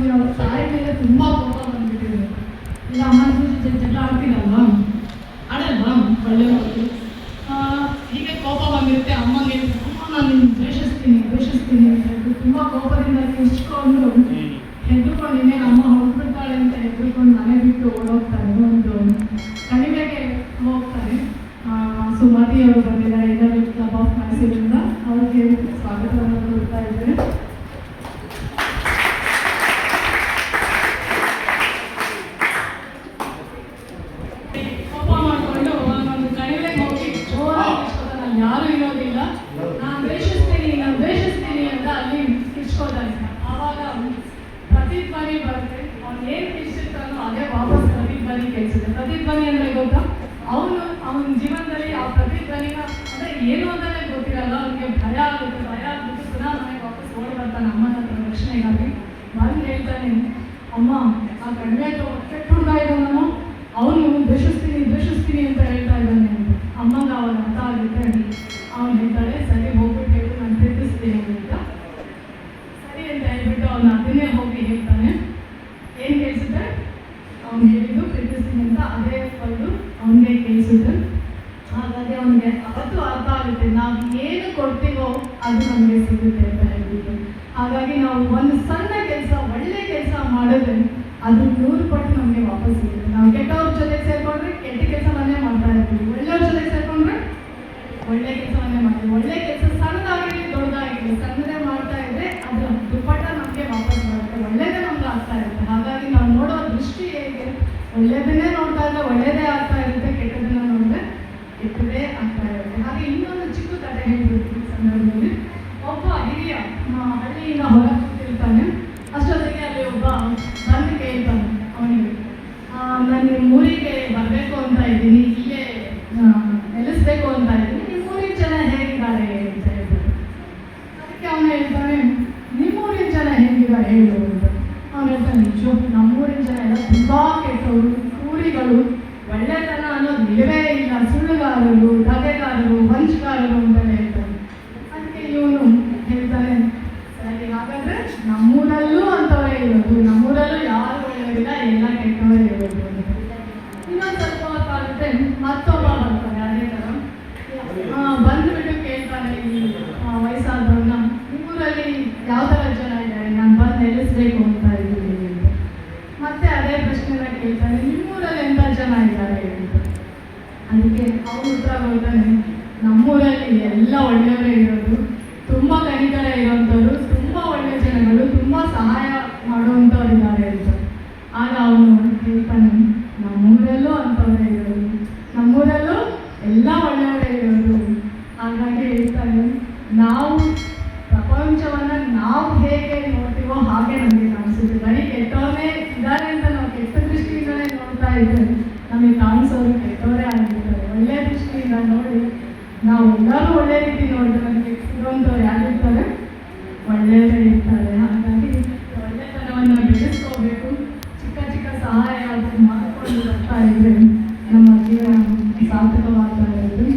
ನಮಗೆ ಅವ್ರ ತಾಯಿ ಮೇಲೆ ತುಂಬ ಕೋಪ ಬಂದ್ಬಿಟ್ಟಿದೆ. ಇಲ್ಲ ಅಮ್ಮನ ಜೊತೆ ಜಗಳ ಆಡ್ತೀರಲ್ವಾ ಆಡಲ್ವಾ? ಒಳ್ಳೆ ಮಕ್ಕಳು ಹೀಗೆ ಕೋಪ ಬಂದಿರುತ್ತೆ. ಅಮ್ಮಗೆ ಅಮ್ಮ ನಾನು ದ್ವೇಷಿಸ್ತೀನಿ ದ್ವೇಷಿಸ್ತೀನಿ ಅಂತ ಹೇಳ್ಬಿಟ್ಟು ತುಂಬ ಕೋಪದಿಂದ ಕಿಚ್ಕೊಂಡು ಹೆದ್ರುಕೊಂಡಿನಿ ಅಮ್ಮ ಹೊರಬಿಡ್ತಾಳೆ ಅಂತ ಹೆದ್ರುಕೊಂಡು ಮನೆ ಬಿಟ್ಟು ಓಡೋಗ್ತಾರೆ ಒಂದು ಕಡಿಮೆಗೆ ಹೋಗ್ತಾರೆ ಸುಮತಿ ಅವರು ಬಂದಿದ್ದಾರೆ. ಕ್ಲಬ್ ಆಫ್ ಮೈಸೂರಿಂದ ಅವ್ರಿಗೆ ಸ್ವಾಗತವನ್ನು ಕೊಡ್ತಾ ಇದ್ದೇನೆ ಕೋಪ ಮಾಡಿಕೊಂಡು ಒಂದು ಕಣಿವೆಗೆ ಹೋಗಿ ಜೋರಾಗಿ ಕಿರ್ಚ್ಕೊತಾನೆ. ಅಲ್ಲಿ ಯಾರು ಇರೋದಿಲ್ಲ. ನಾನು ದ್ವೇಷಿಸ್ತೀನಿ ನಾನು ದ್ವೇಷಿಸ್ತೀನಿ ಅಂತ ಅಲ್ಲಿ ಕಿರ್ಚ್ಕೋತಾನೆ ಆವಾಗ ಪ್ರತಿಧ್ವನಿ ಬರುತ್ತೆ. ಅವ್ನು ಏನು ಕಿಚ್ಚಿರ್ತಾನೋ ಅದೇ ವಾಪಸ್ ಪ್ರತಿಧ್ವನಿ ಕೇಳಿಸುತ್ತೆ. ಪ್ರತಿಧ್ವನಿ ಅಂದ್ರೆ ಗೊತ್ತಾ? ಅವನು ಅವನ ಜೀವನದಲ್ಲಿ ಆ ಪ್ರತಿಧ್ವನಿನ ಅಂದ್ರೆ ಏನು ಅಂತಾನೆ ಗೊತ್ತಿರಲ್ಲ. ಅವನಿಗೆ ಭಯ ಆಗುತ್ತೆ ಭಯ ಆಗುತ್ತೆ ಪುನಃ ಮನೆಗೆ ವಾಪಸ್ ಓಡಿ ಬರ್ತಾನೆ ಅಮ್ಮನ ಹತ್ರ ರಕ್ಷಣೆಗಾಗಿ ಬಂದು ಹೇಳ್ತಾನೆ ಅಮ್ಮ ಆ ಕಡಿಮೆ ಕೆಟ್ಟ ಹುಡುಗ ಇದ್ದಾನಮ್ಮ ಅವನು ದ್ವೇಷಿಸ್ತೀನಿ ಆಗುತ್ತೆ. ನಾವು ಏನು ಕೊಡ್ತೀವೋ ಅದು ನಮಗೆ ಸಿಗುತ್ತೆ ಅಂತ ಹೇಳ್ಬಿಟ್ಟು. ಹಾಗಾಗಿ ನಾವು ಒಂದು ಸಣ್ಣ ಕೆಲಸ, ಒಳ್ಳೆ ಕೆಲಸ ಮಾಡಿದ್ರೆ ಅದು ನೂರು ಪಟ್ಟು ನಮಗೆ ವಾಪಸ್ ಸಿಗುತ್ತೆ. ನಾವು ಕೆಟ್ಟವ್ರ ಜೊತೆ ಸೇರ್ಕೊಂಡ್ರೆ ಕೆಟ್ಟ ಕೆಲಸವನ್ನೇ ಮಾಡ್ತಾ ಇರ್ತೀವಿ. ಒಳ್ಳೆಯವ್ರ ಜೊತೆ ಸೇರ್ಕೊಂಡ್ರೆ ಒಳ್ಳೆ ಕೆಲಸವನ್ನೇ ಮಾಡ್ತೀವಿ. ಒಳ್ಳೆ ಕೆಲಸ ಸಣ್ಣದಾಗಿರಲಿ, ದೊಡ್ಡದಾಗಿರಲಿ, ಸಣ್ಣದೇ ಮಾಡ್ತಾ ಇದ್ರೆ ಅದು ದುಪ್ಪಟ್ಟ ನಮಗೆ ವಾಪಸ್ ಬರುತ್ತೆ. ಒಳ್ಳೇದೇ ನಮ್ಗೆ ಆಗ್ತಾ ಇರುತ್ತೆ. ಹಾಗಾಗಿ ನಾವು ನೋಡೋ ದೃಷ್ಟಿ ಹೇಗೆ? ಒಳ್ಳೇದನ್ನೇ ನೋಡ್ತಾ ಇದ್ರೆ ಒಳ್ಳೇದೇ ಆಗ್ತಾ ಇರುತ್ತೆ, ಕೆಟ್ಟದನ್ನ ನೋಡಿದ್ರೆ ಕೆಟ್ಟದೇ ಆಗ್ತಾ ಈ ಸಂದರ್ಭದಲ್ಲಿ ಒಬ್ಬ ಹಿರಿಯ ಹಳ್ಳಿಯಿಂದ ಹೊರ ಕೂತಿರ್ತಾನೆ ಅಷ್ಟೊತ್ತಿಗೆ ಅಲ್ಲಿ ಒಬ್ಬ ಬಂದು ಕೇಳ್ತಾನೆ ಅವನಿಗೆ ನಾನು ಊರಿಗೆ ಬರಬೇಕು ಅಂತ ಇದ್ದೀನಿ ಇಲ್ಲೇ ಆ, ಅಂತ ಇದ್ದೀನಿ ನಿಮ್ಮ ಊರಿನ ಜನ ಹೇಗಿದ್ದಾರೆ ಅಂತ ಹೇಳ್ಬಿಟ್ಟು ಅದಕ್ಕೆ ಅವನು ಹೇಳ್ತಾನೆ ನಿಮ್ಮೂರಿನ ಜನ ಹೇಗಿದ್ದಾರೆ ಹೇಳು ಅಂತ. ಅವನು ಹೇಳ್ತಾನೆ ನಿಜ ನಮ್ಮೂರಿನ ಜನ ಎಲ್ಲ ತುಂಬ ಕೆಟ್ಟವರು ಕ್ರೂರಿಗಳು ಒಳ್ಳೆತನ ಅನ್ನೋದು ಇಲ್ಲವೇ ಇಲ್ಲ. ಸುಳ್ಳುಗಾರರು ಕಥೆಗಾರರು ವಂಚಗಾರರು ಅಂತ ಹೇಳ್ತಾರೆ ಅದಕ್ಕೆ ಇವನು ಹೇಳ್ತಾನೆ, ಸರಿ, ಹಾಗಾದ್ರೆ ನಮ್ಮೂರಲ್ಲೂ ಅಂತವರೇ ಇರೋದು. ನಮ್ಮೂರಲ್ಲೂ ಯಾರು ಒಳ್ಳೆಯವರಿಲ್ಲ, ಎಲ್ಲ ಕೆಟ್ಟವರೇ ಇರೋದು. ಇನ್ನೊಂದು ಸ್ವಲ್ಪ ಹೊತ್ತಾಗುತ್ತೆ, ಮತ್ತೊಬ್ಬ ಬರ್ತಾರೆ ಅದೇ ಥರ ಬಂದ್ಬಿಟ್ಟು ಕೇಳ್ತಾರೆ ಈ ವಯಸ್ಸಾದವ್ರನ್ನ, ನಿಮ್ಮೂರಲ್ಲಿ ಯಾವ ಥರ ಜನ ಇದ್ದಾರೆ? ನಾನು ಬಂದು ನೆಲೆಸ್ಬೇಕು ಅಂತ ಇದ್ದೀನಿ. ಮತ್ತೆ ಅದೇ ಪ್ರಶ್ನೆನ ಎಂಥ ಅಂತ ಅದಕ್ಕೆ ಅವ್ರು ಉತ್ತರ ಹೋಗ್ತಾನೆ ನಮ್ಮೂರಲ್ಲಿ ಎಲ್ಲ ಒಳ್ಳೆಯವರೇ ಇರೋದು. ತುಂಬ ಕನಿಕರ ಇರೋಂಥವ್ರು ತುಂಬ ಒಳ್ಳೆಯ ಜನಗಳು, ತುಂಬ ಸಹಾಯ ಮಾಡುವಂಥವ್ರು ಇದ್ದಾರೆ ಅಂತ. ಆಗ ಅವನು ಹೇಳ್ತಾನೆ, ನಮ್ಮೂರಲ್ಲೂ ಅಂಥವರೇ ಇರೋದು. ನಮ್ಮೂರಲ್ಲೂ ಎಲ್ಲ ಒಳ್ಳೆಯವರೇ ಇರೋದು. ಹಾಗಾಗಿ ಹೇಳ್ತಾನೆ, ನಾವು ಪ್ರಪಂಚವನ್ನು ನಾವು ಹೇಗೆ ನೋಡ್ತೀವೋ ಹಾಗೆ ನಮಗೆ ಕಾಣಿಸುತ್ತೆ. ಬರೀ ಕೆಟ್ಟವನೇ ಇದ್ದಾರೆ ಅಂತ ನಾವು ಕೆಟ್ಟ ದೃಷ್ಟಿಯಿಂದಲೇ ನೋಡ್ತಾ ಇದ್ರೆ ನಮಗೆ ಕಾಣಿಸೋರು ಕೆಟ್ಟವರೇ ಆಗಿರ್ತಾರೆ ಒಳ್ಳೆ ದೃಷ್ಟಿಯಿಂದ ನೋಡಿ, ನಾವು ಎಲ್ಲರೂ ಒಳ್ಳೆ ರೀತಿ ನೋಡಿದ್ರೆ ನಮಗೆ ಸಿಗುವಂಥವ್ರು ಯಾರಿರ್ತಾರೆ ಒಳ್ಳೆಯವರೇ ಇರ್ತಾರೆ. ಹಾಗಾಗಿ ಒಳ್ಳೆತನವನ್ನು ಬೆಳೆಸ್ಕೋಬೇಕು. ಚಿಕ್ಕ ಚಿಕ್ಕ ಸಹಾಯ ಮಾಡಿಕೊಂಡು ಬರ್ತಾ ಇದ್ರೆ ನಮ್ಮ ಜೀವನ ಸಾರ್ಥಕವಾಗ್ತಾ ಇರುತ್ತೆ.